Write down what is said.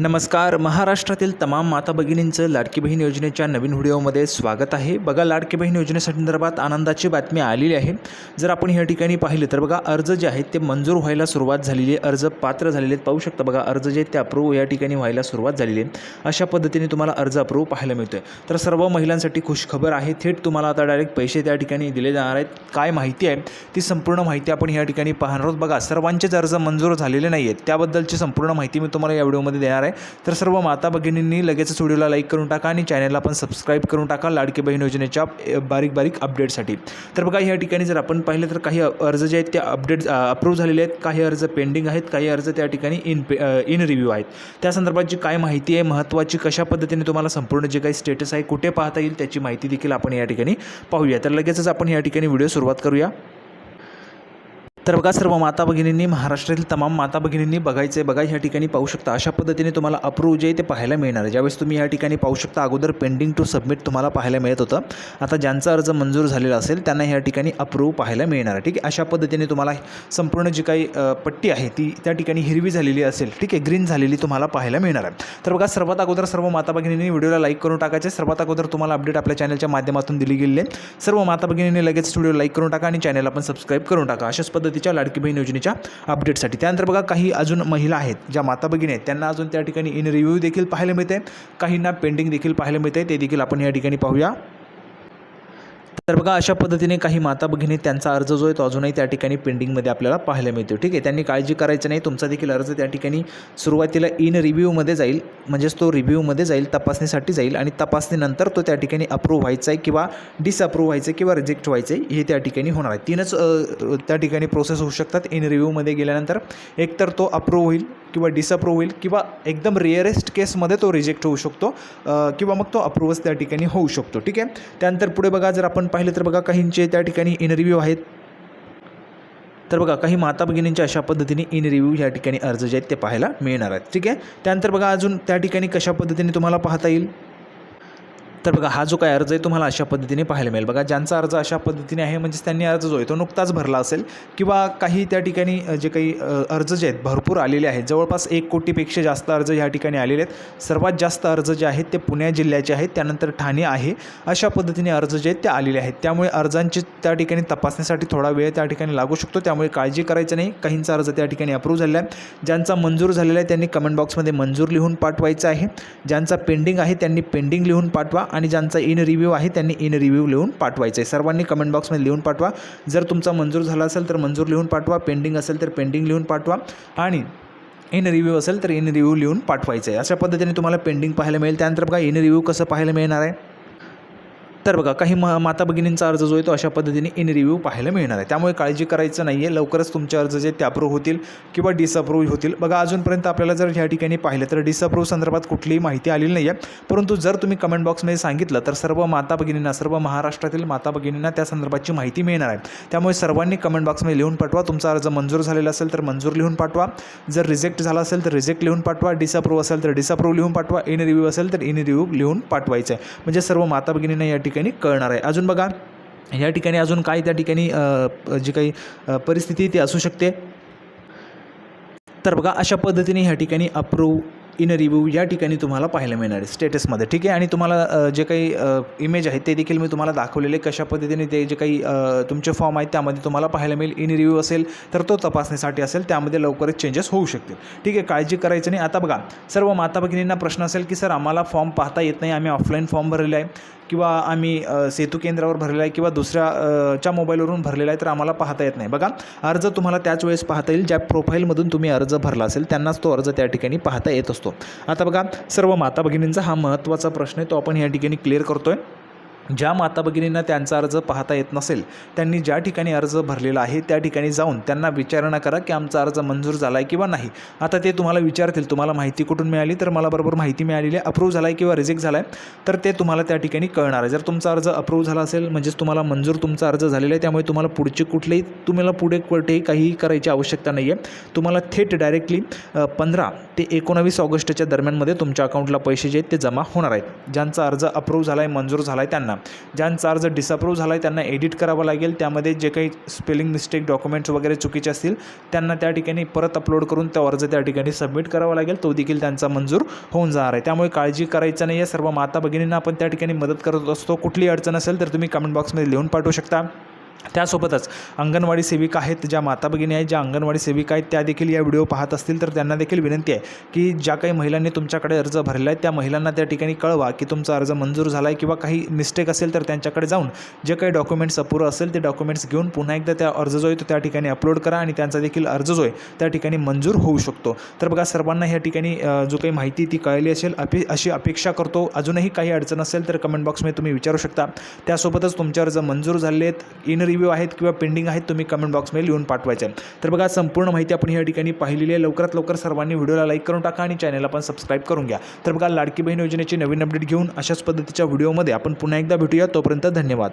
नमस्कार. महाराष्ट्रातील तमाम माता भगिनींचं लाडकी बहीण योजनेच्या नवीन व्हिडिओमध्ये स्वागत आहे. बघा लाडकी बहीण योजनेसंदर्भात आनंदाची बातमी आलेली आहे. जर आपण या ठिकाणी पाहिलं तर बघा अर्ज जे आहेत ते मंजूर व्हायला सुरुवात झालेली आहे. अर्ज पात्र झालेले आहेत. पाहू शकता बघा अर्ज जे आहेत ते अप्रूव्ह या ठिकाणी व्हायला सुरुवात झालेली आहे. अशा पद्धतीने तुम्हाला अर्ज अप्रूव्ह पाहायला मिळतोय. तर सर्व महिलांसाठी खुशखबर आहे. थेट तुम्हाला आता डायरेक्ट पैसे त्या ठिकाणी दिले जाणार आहेत. काय माहिती आहे? ती संपूर्ण माहिती आपण या ठिकाणी पाहणार आहोत. बघा सर्वांचेच अर्ज मंजूर झालेले नाही आहेत त्याबद्दलची संपूर्ण माहिती मी तुम्हाला या व्हिडिओमध्ये देणार आहे. तर सर्व माता भगिनींनी लगेचच व्हिडिओला लाईक करून टाका आणि चॅनलला पण सबस्क्राईब करून टाका लाडकी बहीण योजनेच्या बारीक बारीक अपडेटसाठी तर बघा या ठिकाणी जर आपण पाहिलं तर काही अर्ज जे आहेत ते अपडेट अप्रूव्ह झालेले आहेत. काही अर्ज पेंडिंग आहेत काही अर्ज त्या ठिकाणी इन पे इन रिव्ह्यू आहेत. त्या संदर्भात जी काय माहिती आहे महत्त्वाची कशा पद्धतीने तुम्हाला संपूर्ण जे काही स्टेटस आहे कुठे पाहता येईल त्याची माहिती देखील आपण या ठिकाणी पाहूया. तर लगेचच आपण या ठिकाणी व्हिडिओ सुरुवात करूया. तर बघा सर्व माता भगिनींनी महाराष्ट्रातील तमाम माता भगिनींनी बघायचं आहे बघा ह्या ठिकाणी पाहू शकता. अशा पद्धतीने तुम्हाला अप्रूव्ह जे आहे ते पाहायला मिळणार आहे. ज्यावेळेस तुम्ही या ठिकाणी पाहू शकता अगोदर पेंडिंग टू सबमिट तुम्हाला पाहायला मिळत होतं. आता ज्यांचा अर्ज मंजूर झालेला असेल त्यांना ह्या ठिकाणी अप्रूव्ह पाहायला मिळणार आहे. ठीक आहे? अशा पद्धतीने तुम्हाला संपूर्ण जी काही पट्टी आहे ती त्या ठिकाणी हिरवी झालेली असेल ठीक आहे? ग्रीन झालेली तुम्हाला पाहायला मिळणार आहे. तर बघा सर्वात अगोदर सर्व माता भगिनींनी व्हिडिओला लाईक करून टाकायचे. सर्वात अगोदर तुम्हाला अपडेट आपल्या चॅनलच्या माध्यमातून दिली गेली आहे. सर्व माता भगिनींनी लगेच व्हिडिओ लाईक करून टाका आणि चॅनल पण सबस्क्राईब करून टाका. अशाच पद्धतीच्या लाडकी बहीण योजनेच्या अपडेटसाठी त्यानंतर बघा काही अजून महिला आहेत ज्या माता भगिनी आहेत त्यांना अजून त्या ठिकाणी इन रिव्ह्यू देखील पाहायला मिळते काहींना पेंडिंग देखील पाहायला मिळते ते देखील आपण या ठिकाणी पाहूया. तर बघा अशा पद्धतीने काही माता भगिनी त्यांचा अर्ज जो आहे तो अजूनही त्या ठिकाणी पेंडिंगमध्ये आपल्याला पाहायला मिळतो ठीक आहे त्यांनी काळजी करायचं नाही. तुमचा देखील अर्ज त्या ठिकाणी सुरुवातीला इन रिव्ह्यूमध्ये जाईल. म्हणजेच तो रिव्ह्यूमध्ये जाईल तपासणीसाठी जाईल आणि तपासणीनंतर तो त्या ठिकाणी अप्रूव्ह व्हायचा आहे किंवा डिसअप्रूव्ह व्हायचं आहे किंवा रिजेक्ट व्हायचं आहे हे त्या ठिकाणी होणार आहे. तीनच त्या ठिकाणी प्रोसेस होऊ शकतात. इन रिव्ह्यूमध्ये गेल्यानंतर एकतर तो अप्रूव्ह होईल किंवा डिसअप्रूव्ह होईल किंवा एकदम रिअरेस्ट केसमध्ये तो रिजेक्ट होऊ शकतो किंवा मग तो अप्रूव्हच त्या ठिकाणी होऊ शकतो. ठीक आहे? त्यानंतर पुढे बघा जर आपण पाहिलं तर बघा काहींचे त्या ठिकाणी इन रिव्ह्यू आहेत. तर बघा काही माता भगिनींच्या अशा पद्धतीने इन रिव्ह्यू या ठिकाणी अर्ज जे आहेत ते पाहायला मिळणार आहेत. ठीक आहे? त्यानंतर बघा अजून त्या ठिकाणी कशा पद्धतीने तुम्हाला पाहता येईल? तर बघा हा जो काय अर्ज आहे तुम्हाला अशा पद्धतीने पाहायला मिळेल. बघा ज्यांचा अर्ज अशा पद्धतीने आहे म्हणजेच त्यांनी अर्ज जो आहे तो नुकताच भरला असेल किंवा काही त्या ठिकाणी जे काही अर्ज जे आहेत भरपूर आलेले आहेत. जवळपास एक कोटीपेक्षा जास्त अर्ज ह्या ठिकाणी आलेले आहेत. सर्वात जास्त अर्ज जे आहेत ते पुणे जिल्ह्याचे आहेत त्यानंतर ठाणे आहे. अशा पद्धतीने अर्ज जे आहेत ते आलेले आहेत. त्यामुळे अर्जांची त्या ठिकाणी तपासण्यासाठी थोडा वेळ त्या ठिकाणी लागू शकतो. त्यामुळे काळजी करायचं नाही. काहींचा अर्ज त्या ठिकाणी अप्रूव्ह झालेला आहे. ज्यांचा मंजूर झालेला आहे त्यांनी कमेंट बॉक्समध्ये मंजूर लिहून पाठवायचं आहे. ज्यांचा पेंडिंग आहे त्यांनी पेंडिंग लिहून पाठवा आणि ज्यांचा इन रिव्ह्यू आहे त्यांनी इन रिव्ह्यू लिहून पाठवायचं आहे सर्वांनी कमेंट बॉक्समध्ये लिहून पाठवा. जर तुमचा मंजूर झाला असेल तर मंजूर लिहून पाठवा. पेंडिंग असेल तर पेंडिंग लिहून पाठवा. आणि इन रिव्ह्यू असेल तर इन रिव्ह्यू लिहून पाठवायचं आहे अशा पद्धतीने तुम्हाला पेंडिंग पाहायला मिळेल. त्यानंतर बघा इन रिव्ह्यू कसं पाहायला मिळणार आहे? तर बघा काही म माता भगिनींचा अर्ज जो आहे तो अशा पद्धतीने इन रिव्ह्यू पाहायला मिळणार आहे. त्यामुळे काळजी करायचं नाही आहे लवकरच तुमचे अर्ज जे ते अप्रूव्ह होतील किंवा डिसअप्रूव्ह होतील. बघा अजूनपर्यंत आपल्याला जर ह्या ठिकाणी पाहिलं तर डिसअप्रूव्ह संदर्भात कुठलीही माहिती आलेली नाही आहे परंतु जर तुम्ही कमेंट बॉक्समध्ये सांगितलं तर सर्व माता भगिनींना सर्व महाराष्ट्रातील माता भगिनींना त्या संदर्भाची माहिती मिळणार आहे. त्यामुळे सर्वांनी कमेंट बॉक्समध्ये लिहून पाठवा. तुमचा अर्ज मंजूर झालेला असेल तर मंजूर लिहून पाठवा. जर रिजेक्ट झाला असेल तर रिजेक्ट लिहून पाठवा. डिसअप्रूव्ह असेल तर डिसअप्रूव्ह लिहून पाठवा. इन रिव्ह्यू असेल तर इन रिव्ह्यू लिहून पाठवायचं आहे म्हणजे सर्व माता भगिनींना या ठिकाणी ठिकाणी कळणार आहे. अजून बघा या ठिकाणी अजून काय त्या ठिकाणी जी काही परिस्थिती ती असू शकते. तर बघा अशा पद्धतीने ह्या ठिकाणी अप्रूव्ह इन रिव्ह्यू या ठिकाणी तुम्हाला पाहायला मिळणार आहे स्टेटसमध्ये ठीक आहे? आणि तुम्हाला जे काही इमेज आहेत ते देखील मी तुम्हाला दाखवलेले कशा पद्धतीने ते जे काही तुमचे फॉर्म आहेत त्यामध्ये तुम्हाला पाहायला मिळेल. इन रिव्ह्यू असेल तर तो तपासणीसाठी असेल त्यामध्ये लवकरच चेंजेस होऊ शकतील. ठीक आहे? काळजी करायचं नाही. आता बघा सर्व माता भगिनींना प्रश्न असेल की सर आम्हाला फॉर्म पाहता येत नाही. आम्ही ऑफलाईन फॉर्म भरलेला आहे. किंवा आम्ही सेतू केंद्रावर भरलेला आहे किंवा दुसऱ्या च्या मोबाईलवरून भरलेला आहे तर आम्हाला पाहता येत नाही. बघा अर्ज तुम्हाला त्याच वेळेस पाहता येईल ज्या प्रोफाईलमधून तुम्ही अर्ज भरला असेल त्यांनाच तो अर्ज त्या ठिकाणी पाहता येत असतो. आता बघा सर्व माता भगिनींचा हा महत्त्वाचा प्रश्न आहे तो आपण या ठिकाणी क्लिअर करतो आहे ज्या माता भगिनींना त्यांचा अर्ज पाहता येत नसेल त्यांनी ज्या ठिकाणी अर्ज भरलेला आहे त्या ठिकाणी जाऊन त्यांना विचारणा करा की आमचा अर्ज मंजूर झाला आहे किंवा नाही. आता ते तुम्हाला विचारतील तुम्हाला माहिती कुठून मिळाली? तर मला बरोबर माहिती मिळालेली आहे अप्रूव्ह झाला आहे किंवा रिजेक्ट झाला आहे तर ते तुम्हाला त्या ठिकाणी कळणार आहे. जर तुमचा अर्ज अप्रूव्ह झाला असेल म्हणजेच तुम्हाला मंजूर तुमचा अर्ज झालेला आहे त्यामुळे तुम्हाला पुढचे कुठलेही तुम्हाला पुढे कुठेही काहीही करायची आवश्यकता नाही आहे तुम्हाला थेट डायरेक्टली पंधरा ते एकोणावीस ऑगस्टच्या दरम्यानमध्ये तुमच्या अकाउंटला पैसे जे आहेत ते जमा होणार आहेत. ज्यांचा अर्ज अप्रूव्ह झाला आहे मंजूर झाला आहे त्यांना. ज्यांचा अर्ज डिसअप्रूव्ह झाला आहे त्यांना एडिट करावं लागेल. त्यामध्ये जे काही स्पेलिंग मिस्टेक डॉक्युमेंट्स वगैरे चुकीचे असतील त्यांना त्या ठिकाणी परत अपलोड करून तो अर्ज त्या ठिकाणी सबमिट करावा लागेल. तो देखील त्यांचा मंजूर होऊन जाणार आहे. त्यामुळे काळजी करायचं नाही आहे सर्व माता भगिनींना आपण त्या ठिकाणी मदत करत असतो. कुठली अडचण असेल तर तुम्ही कमेंट बॉक्समध्ये लिहून पाठवू शकता. त्यासोबतच अंगणवाडी सेविका आहेत ज्या माता भगिनी आहेत ज्या अंगणवाडी सेविका आहेत त्या देखील या व्हिडिओ पाहत असतील. तर त्यांना देखील विनंती आहे की ज्या काही महिलांनी तुमच्याकडे अर्ज भरला आहे त्या महिलांना त्या ठिकाणी कळवा की तुमचा अर्ज मंजूर झाला आहे किंवा काही मिस्टेक असेल तर त्यांच्याकडे जाऊन जे काही डॉक्युमेंट्स अपुरं असेल ते डॉक्युमेंट्स घेऊन पुन्हा एकदा त्या अर्ज जो आहे तो त्या ठिकाणी अपलोड करा आणि त्यांचा देखील अर्ज जो आहे त्या ठिकाणी मंजूर होऊ शकतो. तर बघा सर्वांना ह्या ठिकाणी जो काही माहिती ती कळली असेल अपे अशी अपेक्षा करतो. अजूनही काही अडचण असेल तर कमेंट बॉक्समध्ये तुम्ही विचारू शकता. त्यासोबतच तुमचे अर्ज मंजूर झाले आहेत इन रिव्ह्यू आहेत किंवा पेंडिंग आहेत तुम्ही कमेंट बॉक्समध्ये लिहून पाठवायचे. आहे. तर बघा संपूर्ण माहिती आपण या ठिकाणी पाहिलेली आहे. लवकरात लवकर सर्वांनी व्हिडिओला लाईक करून टाका आणि चॅनलला पण सबस्क्राईब करून घ्या. तर बघा लाडकी बहीण योजनेची नवीन अपडेट घेऊन अशाच पद्धतीच्या व्हिडिओमध्ये आपण पुन्हा एकदा भेटूया. तोपर्यंत धन्यवाद.